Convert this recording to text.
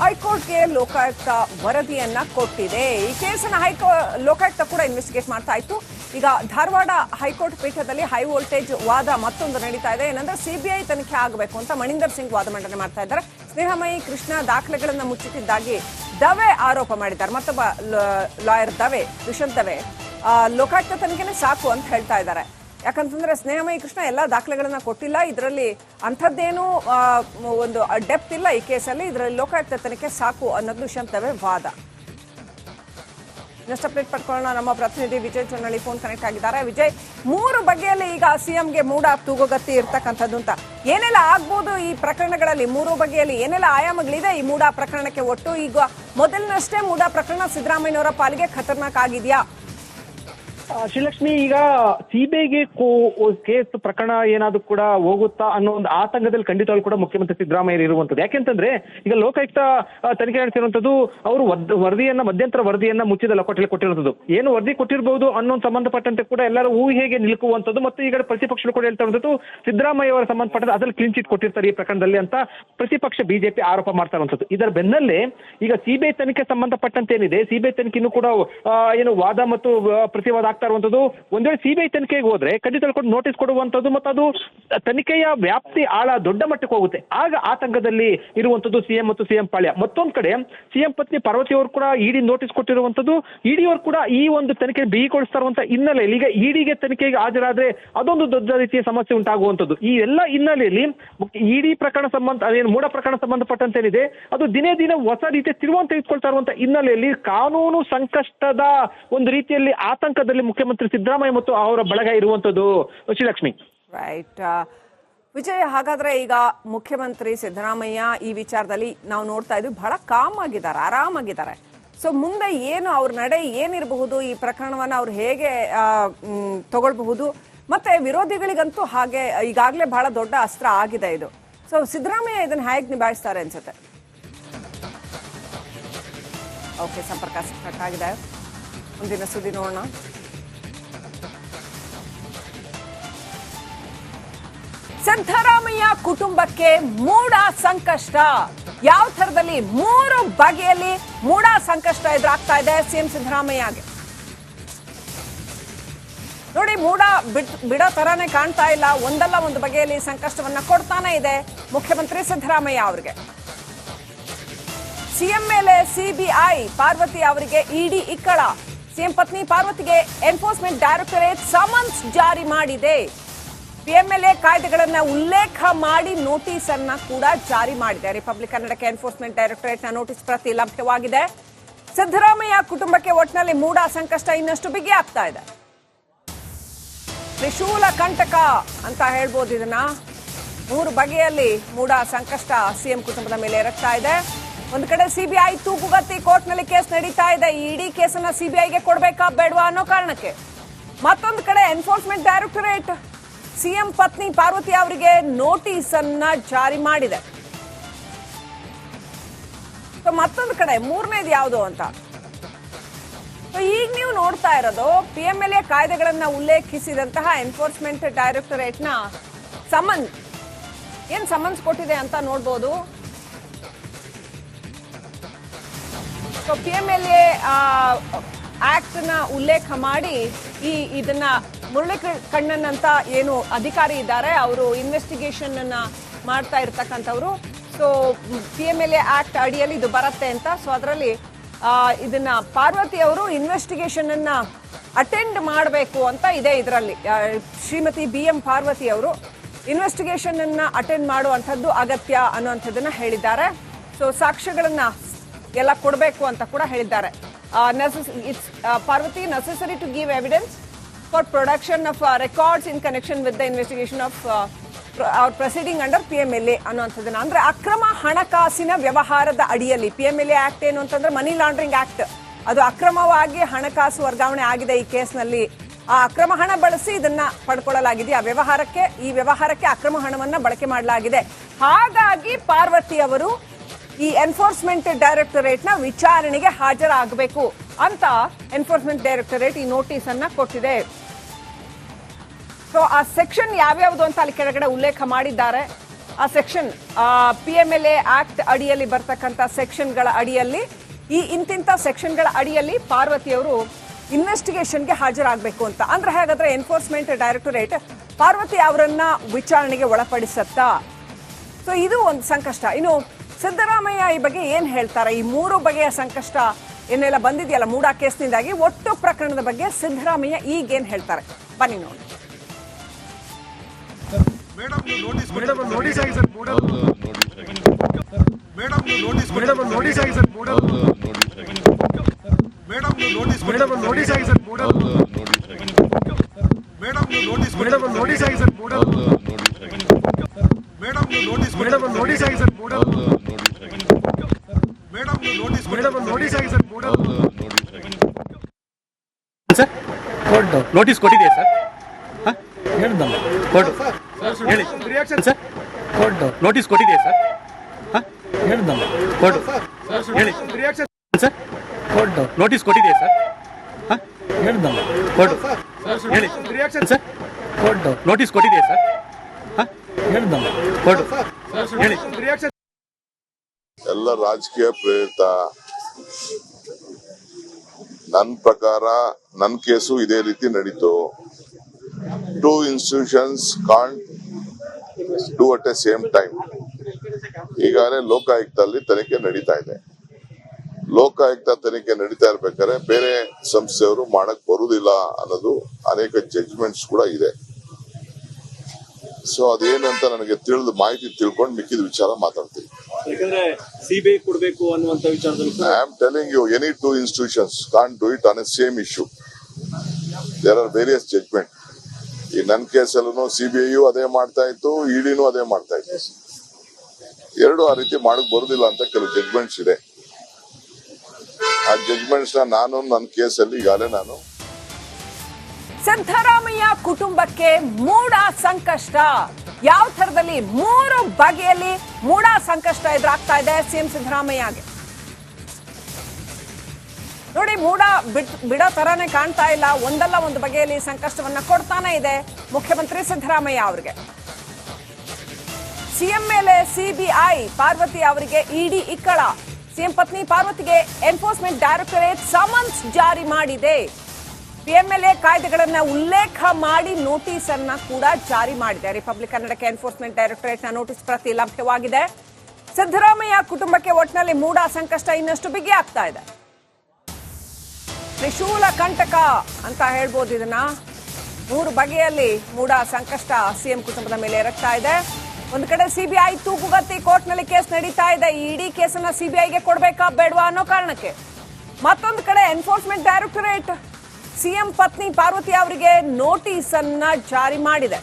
ಹೈಕೋರ್ಟ್ಗೆ ಲೋಕಾಯುಕ್ತ ವರದಿಯನ್ನ ಕೊಟ್ಟಿದೆ. ಈ ಕೇಸನ್ನ ಹೈಕೋ, ಲೋಕಾಯುಕ್ತ ಕೂಡ ಇನ್ವೆಸ್ಟಿಗೇಟ್ ಮಾಡ್ತಾ ಇತ್ತು. ಈಗ ಧಾರವಾಡ ಹೈಕೋರ್ಟ್ ಪೀಠದಲ್ಲಿ ಹೈ ವೋಲ್ಟೇಜ್ ವಾದ ಮತ್ತೊಂದು ನಡೀತಾ ಇದೆ. ಏನಂದ್ರೆ ಸಿಬಿಐ ತನಿಖೆ ಆಗಬೇಕು ಅಂತ ಮಣಿಂದರ್ ಸಿಂಗ್ ವಾದ ಮಂಡನೆ ಮಾಡ್ತಾ ಇದ್ದಾರೆ. ಸ್ನೇಹಮಯಿ ಕೃಷ್ಣ ದಾಖಲೆಗಳನ್ನ ಮುಚ್ಚುತ್ತಿದ್ದಾಗಿ ದವೆ ಆರೋಪ ಮಾಡಿದ್ದಾರೆ. ಮತ್ತೊಬ್ಬ ಲಾಯರ್ ದವೆ, ದುಷ್ಯಂತ್ ದವೆ ಲೋಕಾಯುಕ್ತ ತನಿಖೆನೇ ಸಾಕು ಅಂತ ಹೇಳ್ತಾ ಇದ್ದಾರೆ. ಯಾಕಂತಂದ್ರೆ ಸ್ನೇಹಮಯಿ ಕೃಷ್ಣ ಎಲ್ಲ ದಾಖಲೆಗಳನ್ನ ಕೊಟ್ಟಿಲ್ಲ. ಇದರಲ್ಲಿ ಅಂಥದ್ದೇನು ಒಂದು ಡೆಪ್ತ್ ಇಲ್ಲ ಈ ಕೇಸಲ್ಲಿ ಇದರಲ್ಲಿ ಲೋಕಾಯುಕ್ತ ತನಿಖೆ ಸಾಕು ಅನ್ನೋದು ದುಷ್ಯಂತ್ ದವೆ ವಾದ. ಇನ್ನಷ್ಟು ಅಪ್ಡೇಟ್ ಪಡ್ಕೊಳ್ಳೋಣ. ನಮ್ಮ ಪ್ರತಿನಿಧಿ ವಿಜಯ್ ಚೊನ್ನಳ್ಳಿ ಫೋನ್ ಕನೆಕ್ಟ್ ಆಗಿದ್ದಾರೆ. ವಿಜಯ್, ಮೂರು ಬಗೆಯಲ್ಲಿ ಈಗ ಸಿಎಂಗೆ ಮೂಡ ತೂಗುಗತ್ತಿ ಇರ್ತಕ್ಕಂಥದ್ದು ಅಂತ. ಏನೆಲ್ಲ ಆಗ್ಬೋದು ಈ ಪ್ರಕರಣಗಳಲ್ಲಿ? ಮೂರು ಬಗೆಯಲ್ಲಿ ಏನೆಲ್ಲ ಆಯಾಮಗಳಿದೆ ಈ ಮೂಡ ಪ್ರಕರಣಕ್ಕೆ ಒಟ್ಟು? ಈಗ ಮೊದಲಿನಷ್ಟೇ ಮೂಡ ಪ್ರಕರಣ ಸಿದ್ದರಾಮಯ್ಯನವರ ಪಾಲಿಗೆ ಖತರ್ನಾಕ್ ಆಗಿದೆಯಾ? ಶ್ರೀಲಕ್ಷ್ಮಿ, ಈಗ ಸಿಬಿಐಗೆ ಕೇಸ್ ಪ್ರಕರಣ ಏನಾದ್ರು ಕೂಡ ಹೋಗುತ್ತಾ ಅನ್ನೋ ಒಂದು ಆತಂಕದಲ್ಲಿ ಖಂಡಿತವಾಗ್ಲೂ ಕೂಡ ಮುಖ್ಯಮಂತ್ರಿ ಸಿದ್ದರಾಮಯ್ಯ ಇರುವಂತದ್ದು ಯಾಕೆಂತಂದ್ರೆ, ಈಗ ಲೋಕಾಯುಕ್ತ ತನಿಖೆ ನಡೆಸಿರುವಂತದ್ದು ಅವರು ವರದಿಯನ್ನ, ಮಧ್ಯಂತರ ವರದಿಯನ್ನ ಮುಚ್ಚಿದ ಲಕೋಟೆಯಲ್ಲಿ ಕೊಟ್ಟಿರುವಂತದ್ದು ಏನು ವರದಿ ಕೊಟ್ಟಿರಬಹುದು ಅನ್ನೋ ಸಂಬಂಧಪಟ್ಟಂತೆ ಕೂಡ ಎಲ್ಲರೂ ಊಹೆಗೆ ನಿಲುಕುವಂತದ್ದು ಮತ್ತು ಈಗ ಪ್ರತಿಪಕ್ಷಗಳು ಕೂಡ ಹೇಳ್ತಾ ಸಿದ್ದರಾಮಯ್ಯ ಅವರ ಸಂಬಂಧಪಟ್ಟಂತೆ ಅದ್ರಲ್ಲಿ ಕ್ಲೀನ್ ಚೀಟ್ ಕೊಟ್ಟಿರ್ತಾರೆ ಈ ಪ್ರಕರಣದಲ್ಲಿ ಅಂತ ಪ್ರತಿಪಕ್ಷ ಬಿಜೆಪಿ ಆರೋಪ ಮಾಡ್ತಾ ಇರುವಂತದ್ದು ಇದರ ಬೆನ್ನಲ್ಲೇ ಈಗ ಸಿಬಿಐ ತನಿಖೆ ಸಂಬಂಧಪಟ್ಟಂತೆ ಏನಿದೆ ಸಿಬಿಐ ತನಿಖೆನೂ ಕೂಡ ಏನು ವಾದ ಮತ್ತು ಪ್ರತಿವಾದ ಆಗ್ತಾ ಇರುವಂತದ್ದು. ಒಂದ್ ಸಿಬಿಐ ತನಿಖೆಗೆ ಹೋದ್ರೆ ಖಂಡಿತ ನೋಟಿಸ್ ಕೊಡುವಂತದ್ದು ಮತ್ತೆ ಅದು ತನಿಖೆಯ ವ್ಯಾಪ್ತಿ ಆಳ ದೊಡ್ಡ ಮಟ್ಟಕ್ಕೆ ಹೋಗುತ್ತೆ. ಆಗ ಆತಂಕದಲ್ಲಿ ಇರುವಂತದ್ದು ಸಿಎಂ ಮತ್ತು ಸಿಎಂ ಪಾಳ್ಯ. ಮತ್ತೊಂದ್ ಕಡೆ ಸಿಎಂ ಪತ್ನಿ ಪಾರ್ವತಿ ಅವರು ಕೂಡ ಇಡಿ ನೋಟಿಸ್ ಕೊಟ್ಟಿರುವಂತದ್ದು. ಇಡಿ ಅವರು ಕೂಡ ಈ ಒಂದು ತನಿಖೆ ಬಿಗಿಗೊಳಿಸ್ತಾ ಹಿನ್ನೆಲೆಯಲ್ಲಿ ಈಗ ಇಡಿಗೆ ತನಿಖೆಗೆ ಹಾಜರಾದ್ರೆ ಅದೊಂದು ದೊಡ್ಡ ರೀತಿಯ ಸಮಸ್ಯೆ ಉಂಟಾಗುವಂತದ್ದು. ಈ ಎಲ್ಲ ಹಿನ್ನೆಲೆಯಲ್ಲಿ ಇಡಿ ಪ್ರಕರಣ ಸಂಬಂಧ, ಅದೇನು ಮೂಡ ಪ್ರಕರಣ ಸಂಬಂಧಪಟ್ಟಂತ ಏನಿದೆ, ಅದು ದಿನೇ ದಿನೇ ಹೊಸ ರೀತಿಯ ತಿರುವಂತ ತೆಗೆದುಕೊಳ್ತಾ ಇರುವಂತ ಹಿನ್ನೆಲೆಯಲ್ಲಿ ಕಾನೂನು ಸಂಕಷ್ಟದ ಒಂದು ರೀತಿಯಲ್ಲಿ ಆತಂಕದಲ್ಲಿ ಮುಖ್ಯಮಂತ್ರಿ ಸಿದ್ದರಾಮಯ್ಯ ಮತ್ತು ಅವರ ಬಳಗ ಇರುವಂತದ್ದು ಶ್ರೀಲಕ್ಷ್ಮಿ. ರೈಟ್ ವಿಜಯ್, ಹಾಗಾದ್ರೆ ಈಗ ಮುಖ್ಯಮಂತ್ರಿ ಸಿದ್ದರಾಮಯ್ಯ ಈ ವಿಚಾರದಲ್ಲಿ ನಾವು ನೋಡ್ತಾ ಇದ್ವಿ, ಬಹಳ ಕಾಮ್ ಆಗಿದ್ದಾರೆ, ಆರಾಮಾಗಿದ್ದಾರೆ. ಸೊ ಮುಂದೆ ಏನು ಅವ್ರ ನಡೆ ಏನಿರಬಹುದು, ಈ ಪ್ರಕರಣವನ್ನ ಅವ್ರು ಹೇಗೆ ತಗೊಳ್ಬಹುದು, ಮತ್ತೆ ವಿರೋಧಿಗಳಿಗಂತೂ ಹಾಗೆ, ಈಗಾಗಲೇ ಬಹಳ ದೊಡ್ಡ ಅಸ್ತ್ರ ಆಗಿದೆ ಇದು. ಸೊ ಸಿದ್ದರಾಮಯ್ಯ ಇದನ್ನ ಹೇಗೆ ನಿಭಾಯಿಸ್ತಾರೆ ಅನ್ಸುತ್ತೆ? ಓಕೆ ಸಂಪರ್ಕ ಕಟ್ ಆಗಿದೆ. ಮುಂದಿನ ಸುದ್ದಿ ನೋಡೋಣ. ಸಿದ್ದರಾಮಯ್ಯ ಕುಟುಂಬಕ್ಕೆ ಮೂಡ ಸಂಕಷ್ಟ. ಯಾವ ಥರದಲ್ಲಿ ಮೂರು ಬಗೆಯಲ್ಲಿ ಮೂಡ ಸಂಕಷ್ಟ ಎದುರಾಗ್ತಾ ಇದೆ ಸಿಎಂ ಸಿದ್ದರಾಮಯ್ಯಗೆ? ನೋಡಿ ಮೂಡ ಬಿಟ್, ಬಿಡೋ ತರಾನೇ ಕಾಣ್ತಾ ಇಲ್ಲ. ಒಂದಲ್ಲ ಒಂದು ಬಗೆಯಲ್ಲಿ ಸಂಕಷ್ಟವನ್ನ ಕೊಡ್ತಾನೆ ಇದೆ ಮುಖ್ಯಮಂತ್ರಿ ಸಿದ್ದರಾಮಯ್ಯ ಅವರಿಗೆ. ಸಿಎಂ ಮೇಲೆ ಸಿಬಿಐ ಪಾರ್ವತಿ ಅವರಿಗೆ ಇಡಿ ಇಕ್ಕಳ. ಸಿಎಂ ಪತ್ನಿ ಪಾರ್ವತಿಗೆ ಎನ್ಫೋರ್ಸ್ಮೆಂಟ್ ಡೈರೆಕ್ಟರೇಟ್ ಸಮನ್ಸ್ ಜಾರಿ ಮಾಡಿದೆ. ಪಿಎಂಎಲ್ಎ ಕಾಯ್ದೆಗಳನ್ನ ಉಲ್ಲೇಖ ಮಾಡಿ ನೋಟಿಸ್ ಅನ್ನ ಕೂಡ ಜಾರಿ ಮಾಡಿದೆ. ರಿಪಬ್ಲಿಕ್ ಕನ್ನಡಕ್ಕೆ ಎನ್ಫೋರ್ಸ್ಮೆಂಟ್ ಡೈರೆಕ್ಟರೇಟ್ನ ನೋಟಿಸ್ ಪ್ರತಿ ಲಭ್ಯವಾಗಿದೆ. ಸಿದ್ದರಾಮಯ್ಯ ಕುಟುಂಬಕ್ಕೆ ಒಟ್ಟಿನಲ್ಲಿ ಮೂಡ ಸಂಕಷ್ಟ ಇನ್ನಷ್ಟು ಬಿಗಿ ಆಗ್ತಾ ಇದೆ. ತ್ರಿಶೂಲ ಕಂಟಕ ಅಂತ ಹೇಳ್ಬೋದು ಇದನ್ನ. ಮೂರು ಬಗೆಯಲ್ಲಿ ಮೂಡ ಸಂಕಷ್ಟ ಸಿಎಂ ಕುಟುಂಬದ ಮೇಲೆ ಎರಗ್ತಾ ಇದೆ. ಒಂದು ಕಡೆ ಸಿಬಿಐ ತೂಗುಗತ್ತಿ ಕೋರ್ಟ್ನಲ್ಲಿ ಕೇಸ್ ನಡೀತಾ ಇದೆ. ಈ ಇಡೀ ಕೇಸನ್ನ ಸಿಬಿಐಗೆ ಕೊಡಬೇಕಾ ಬೇಡವಾ ಅನ್ನೋ ಕಾರಣಕ್ಕೆ. ಮತ್ತೊಂದು ಕಡೆ ಎನ್ಫೋರ್ಸ್ಮೆಂಟ್ ಡೈರೆಕ್ಟರೇಟ್ ಸಿಎಂ ಪತ್ನಿ ಪಾರ್ವತಿ ಅವರಿಗೆ ನೋಟಿಸ್ ಅನ್ನ ಜಾರಿ ಮಾಡಿದೆ. ಮತ್ತೊಂದು ಕಡೆ, ಮೂರನೇದು ಯಾವುದು ಅಂತ. ಈಗ ನೀವು ನೋಡ್ತಾ ಇರೋದು ಪಿ ಎಂ ಎಲ್ ಎ ಕಾಯ್ದೆಗಳನ್ನ ಉಲ್ಲೇಖಿಸಿದಂತಹ ಎನ್ಫೋರ್ಸ್ಮೆಂಟ್ ಡೈರೆಕ್ಟೊರೇಟ್ನ ಸಮನ್ ಏನ್ ಸಮನ್ಸ್ ಕೊಟ್ಟಿದೆ ಅಂತ ನೋಡ್ಬೋದು. ಪಿ ಎಂ ಎಲ್ ಎ ಆಕ್ಟ್ನ ಉಲ್ಲೇಖ ಮಾಡಿ ಈ ಇದನ್ನ ಮುರಳಿ ಕಣ್ಣನ್ ಅಂತ ಏನು ಅಧಿಕಾರಿ ಇದ್ದಾರೆ, ಅವರು ಇನ್ವೆಸ್ಟಿಗೇಷನ್ ಅನ್ನ ಮಾಡ್ತಾ ಇರ್ತಕ್ಕಂಥವ್ರು. So P M L A act ಅಡಿಯಲ್ಲಿ ಇದು ಬರುತ್ತೆ ಅಂತ. ಸೊ ಅದರಲ್ಲಿ ಇದನ್ನ ಪಾರ್ವತಿ ಅವರು ಇನ್ವೆಸ್ಟಿಗೇಷನ್ ಅನ್ನ ಅಟೆಂಡ್ ಮಾಡಬೇಕು ಅಂತ ಇದೆ ಇದರಲ್ಲಿ. ಶ್ರೀಮತಿ ಬಿ ಎಂ ಪಾರ್ವತಿ ಅವರು ಇನ್ವೆಸ್ಟಿಗೇಷನ್ ಅನ್ನ ಅಟೆಂಡ್ ಮಾಡುವಂಥದ್ದು ಅಗತ್ಯ ಅನ್ನುವಂಥದ್ದನ್ನ ಹೇಳಿದ್ದಾರೆ. ಸೊ ಸಾಕ್ಷ್ಯಗಳನ್ನ ಎಲ್ಲ ಕೊಡಬೇಕು ಅಂತ ಕೂಡ ಹೇಳಿದ್ದಾರೆ. It's Parvati necessary to give evidence for production of records in connection with the investigation of ಅವ್ರ proceeding under P M L A ಅಂದ್ರೆ ಅಕ್ರಮ ಹಣಕಾಸಿನ ವ್ಯವಹಾರದ ಅಡಿಯಲ್ಲಿ P M L A act ಏನು ಅಂತಂದ್ರೆ ಮನಿ ಲಾಂಡ್ರಿಂಗ್ ಆಕ್ಟ್ ಅದು ಅಕ್ರಮವಾಗಿ ಹಣಕಾಸು ವರ್ಗಾವಣೆ ಆಗಿದೆ ಈ ಕೇಸ್ನಲ್ಲಿ. ಆ ಅಕ್ರಮ ಹಣ ಬಳಸಿ ಇದನ್ನ ಪಡ್ಕೊಳ್ಳಲಾಗಿದೆ. ಆ ವ್ಯವಹಾರಕ್ಕೆ, ಈ ವ್ಯವಹಾರಕ್ಕೆ ಅಕ್ರಮ ಹಣವನ್ನ ಬಳಕೆ ಮಾಡಲಾಗಿದೆ. ಹಾಗಾಗಿ ಪಾರ್ವತಿ ಅವರು ಈ ಎನ್ಫೋರ್ಸ್ಮೆಂಟ್ ಡೈರೆಕ್ಟರೇಟ್ನ ವಿಚಾರಣೆಗೆ ಹಾಜರಾಗಬೇಕು. ಅಂತ ಎನ್ಫೋರ್ಸ್ಮೆಂಟ್ ಡೈರೆಕ್ಟರೇಟ್ ಈ ನೋಟಿಸ್ ಅನ್ನ ಕೊಟ್ಟಿದೆ. ಸೊ ಆ ಸೆಕ್ಷನ್ ಯಾವ್ಯಾವುದು ಅಂತ ಅಲ್ಲಿ ಕೆಳಗಡೆ ಉಲ್ಲೇಖ ಮಾಡಿದ್ದಾರೆ. ಆ section P M L A act ಅಡಿಯಲ್ಲಿ ಬರ್ತಕ್ಕಂಥ ಸೆಕ್ಷನ್ಗಳ ಅಡಿಯಲ್ಲಿ, ಈ ಇಂತಿಂಥ ಸೆಕ್ಷನ್ಗಳ ಅಡಿಯಲ್ಲಿ ಪಾರ್ವತಿಯವರು ಇನ್ವೆಸ್ಟಿಗೇಷನ್ಗೆ ಹಾಜರಾಗಬೇಕು ಅಂತ. ಅಂದ್ರೆ ಹಾಗಾದ್ರೆ ಎನ್ಫೋರ್ಸ್ಮೆಂಟ್ ಡೈರೆಕ್ಟೊರೇಟ್ ಪಾರ್ವತಿ ಅವರನ್ನ ವಿಚಾರಣೆಗೆ ಒಳಪಡಿಸತ್ತಾ? ಸೊ ಇದು ಒಂದು ಸಂಕಷ್ಟ. ಇನ್ನು ಸಿದ್ದರಾಮಯ್ಯ ಈ ಬಗ್ಗೆ ಏನ್ ಹೇಳ್ತಾರೆ? ಈ ಮೂರು ಬಗೆಯ ಸಂಕಷ್ಟ ಏನೆಲ್ಲ ಬಂದಿದೆಯಲ್ಲ ಮೂಡಾ ಕೇಸ್ನಿಂದಾಗಿ ಒಟ್ಟು ಪ್ರಕರಣದ ಬಗ್ಗೆ ಸಿದ್ದರಾಮಯ್ಯ ಈಗೇನ್ ಹೇಳ್ತಾರೆ? ಬನ್ನಿ ನೋಡಿ. ನೋಟಿಸ್ ಆಗಿ ಸರ್ ನೋಟಿಸ್ ಆಗಿ. ಸರ್ ಮೂಡಲ್ ಮೇಡಮ್ ನೀವು ನೋಟಿಸ್ ಮೇಡಮ್ ಒಂದು ನೋಟಿಸ್ ಆಗಿ ಸರ್ ಮೂಡಲ್ ಮೇಡಮ್ ನೀವು ನೋಟಿಸ್ ಮೇಡಮ್ ಒಂದು ನೋಟಿಸ್ ಆಗಿ ಸರ್ ಮೂಡಲ್ ಮೇಡಮ್ ನೀವು ನೋಟಿಸ್ ಮೇಡಮ್ ಒಂದು ನೋಟಿಸ್ ಆಗಿ ಸರ್ ಮೂಡಲ್ ಮೇಡಮ್ ನೀವು ನೋಟಿಸ್ ಮೇಡಮ್ ಒಂದು ನೋಟಿಸ್ ಆಗಿ ಸರ್ ಮೂಡಲ್ ಸರ್ ನೋಟಿಸ್ ಕೊಟ್ಟಿದೆಯಾ ಸರ್? ಹೇಳಿದ್ದಲ್ಲ ಕೊಡು. ಹೇಳಿ. Reaction sir? ನೋಟಿಸ್ ಕೊಟ್ಟಿದೆಯಾ ಸರ್? ಹೇಳಿದ್ದಲ್ಲ ಕೊಡು. ಹೇಳಿ. Reaction sir? ನೋಟಿಸ್ ಕೊಟ್ಟಿದೆಯಾ ಸರ್? ಹೇಳಿದ್ದಲ್ಲ ಕೊಡು. ಹೇಳಿ. Reaction sir? ನೋಟಿಸ್ ಕೊಟ್ಟಿದೆಯಾ ಸರ್? ಹೇಳಿದ್ದಲ್ಲ ಕೊಡು. ಹೇಳಿ. ರಿಯಾಕ್ಷನ್ ಎಲ್ಲ ರಾಜಕೀಯ ಪ್ರೇರಿತ ನನ್ನ ಪ್ರಕಾರ ನನ್ನ ಕೇಸು ಇದೇ ರೀತಿ ನಡೀತು. Two institutions can't do at a same time ಈಗಾಗಲೇ ಲೋಕಾಯುಕ್ತದಲ್ಲಿ ತನಿಖೆ ನಡೀತಾ ಇದೆ. ಲೋಕಾಯುಕ್ತ ತನಿಖೆ ನಡೀತಾ ಇರ್ಬೇಕಾದ್ರೆ ಬೇರೆ ಸಂಸ್ಥೆಯವರು ಮಾಡಕ್ ಬರುವುದಿಲ್ಲ ಅನ್ನೋದು ಅನೇಕ ಜಡ್ಜ್ಮೆಂಟ್ಸ್ ಕೂಡ ಇದೆ. ಸೊ ಅದೇನಂತ ನನಗೆ ತಿಳಿದು ಮಾಹಿತಿ ತಿಳ್ಕೊಂಡು ಮಿಕ್ಕಿದ ವಿಚಾರ ಮಾತಾಡ್ತೀನಿ. ಯಾಕಂದ್ರೆ ಸಿಬಿಐ ಕೊಡಬೇಕು ಅನ್ನುವಂತ ವಿಚಾರದಲ್ಲಿ ಕೂಡ I you any two institutions two institutions it on it same issue same issue. There are various judgment. ಈ ನನ್ನ ಕೇಸಲ್ಲೂ ಸಿಬಿಐಯು ಅದೇ ಮಾಡ್ತಾ ಇತ್ತು ಇಡಿನೂ ಅದೇ ಮಾಡ್ತಾ ಇತ್ತು ಎರಡು ಆ ರೀತಿ ಮಾಡಕ್ ಬರುದಿಲ್ಲ ಅಂತ ಕೆಲವು ಜಡ್ಜ್ಮೆಂಟ್ಸ್ ಇದೆ ಆ ಜಡ್ಜ್ಮೆಂಟ್ಸ್ನ ನಾನು ನನ್ನ ಕೇಸಲ್ಲಿ ಈಗಾಗಲೇ ನಾನು ಸಿದ್ದರಾಮಯ್ಯ ಕುಟುಂಬಕ್ಕೆ ಮೂಡ ಸಂಕಷ್ಟ ಯಾವ ಥರದಲ್ಲಿ ಮೂರು ಬಗೆಯಲ್ಲಿ ಮೂಡ ಸಂಕಷ್ಟ ಎದುರಾಗ್ತಾ ಇದೆ? ಸಿಎಂ ಸಿದ್ದರಾಮಯ್ಯಗೆ ನೋಡಿ ಮೂಡ ಬಿಟ್, ಬಿಡೋ ತರಾನೇ ಕಾಣ್ತಾ ಇಲ್ಲ. ಒಂದಲ್ಲ ಒಂದು ಬಗೆಯಲ್ಲಿ ಸಂಕಷ್ಟವನ್ನ ಕೊಡ್ತಾನೆ ಇದೆ ಮುಖ್ಯಮಂತ್ರಿ ಸಿದ್ದರಾಮಯ್ಯ ಅವರಿಗೆ. ಸಿಎಂ ಮೇಲೆ ಸಿಬಿಐ ಪಾರ್ವತಿ ಅವರಿಗೆ ಇಡಿ ಇಕ್ಕಳ. ಸಿಎಂ ಪತ್ನಿ ಪಾರ್ವತಿಗೆ ಎನ್ಫೋರ್ಸ್ಮೆಂಟ್ ಡೈರೆಕ್ಟರೇಟ್ ಸಮನ್ಸ್ ಜಾರಿ ಮಾಡಿದೆ. ಪಿಎಂಎಲ್ಎ ಕಾಯ್ದೆಗಳನ್ನ ಉಲ್ಲೇಖ ಮಾಡಿ ನೋಟಿಸ್ ಅನ್ನ ಕೂಡ ಜಾರಿ ಮಾಡಿದೆ. ರಿಪಬ್ಲಿಕ್ ಕನ್ನಡಕ್ಕೆ ಎನ್ಫೋರ್ಸ್ಮೆಂಟ್ ಡೈರೆಕ್ಟರೇಟ್ನ ನೋಟಿಸ್ ಪ್ರತಿ ಲಭ್ಯವಾಗಿದೆ ಸಿದ್ದರಾಮಯ್ಯ ಕುಟುಂಬಕ್ಕೆ ಒಟ್ಟಿನಲ್ಲಿ ಮೂಡ ಸಂಕಷ್ಟ ಇನ್ನಷ್ಟು ಬಿಗಿ ಆಗ್ತಾ ಇದೆ. ತ್ರಿಶೂಲ ಕಂಟಕ ಅಂತ ಹೇಳ್ಬೋದು ಇದನ್ನ. ಮೂರು ಬಗೆಯಲ್ಲಿ ಮೂಡ ಸಂಕಷ್ಟ ಸಿಎಂ ಕುಟುಂಬದ ಮೇಲೆ ಎರಗ್ತಾ ಇದೆ. ಒಂದು ಕಡೆ ಸಿಬಿಐ ತೂಕುಗತ್ತಿ ಕೋರ್ಟ್ನಲ್ಲಿ ಕೇಸ್ ನಡೀತಾ ಇದೆ. ಈ ಇಡೀ ಕೇಸನ್ನ ಸಿಬಿಐಗೆ ಕೊಡಬೇಕಾ ಬೇಡವಾ ಅನ್ನೋ ಕಾರಣಕ್ಕೆ. ಮತ್ತೊಂದು ಕಡೆ ಎನ್ಫೋರ್ಸ್ಮೆಂಟ್ ಡೈರೆಕ್ಟರೇಟ್ ಸಿಎಂ ಪತ್ನಿ ಪಾರ್ವತಿ ಅವರಿಗೆ ನೋಟಿಸ್ ಅನ್ನ ಜಾರಿ ಮಾಡಿದೆ.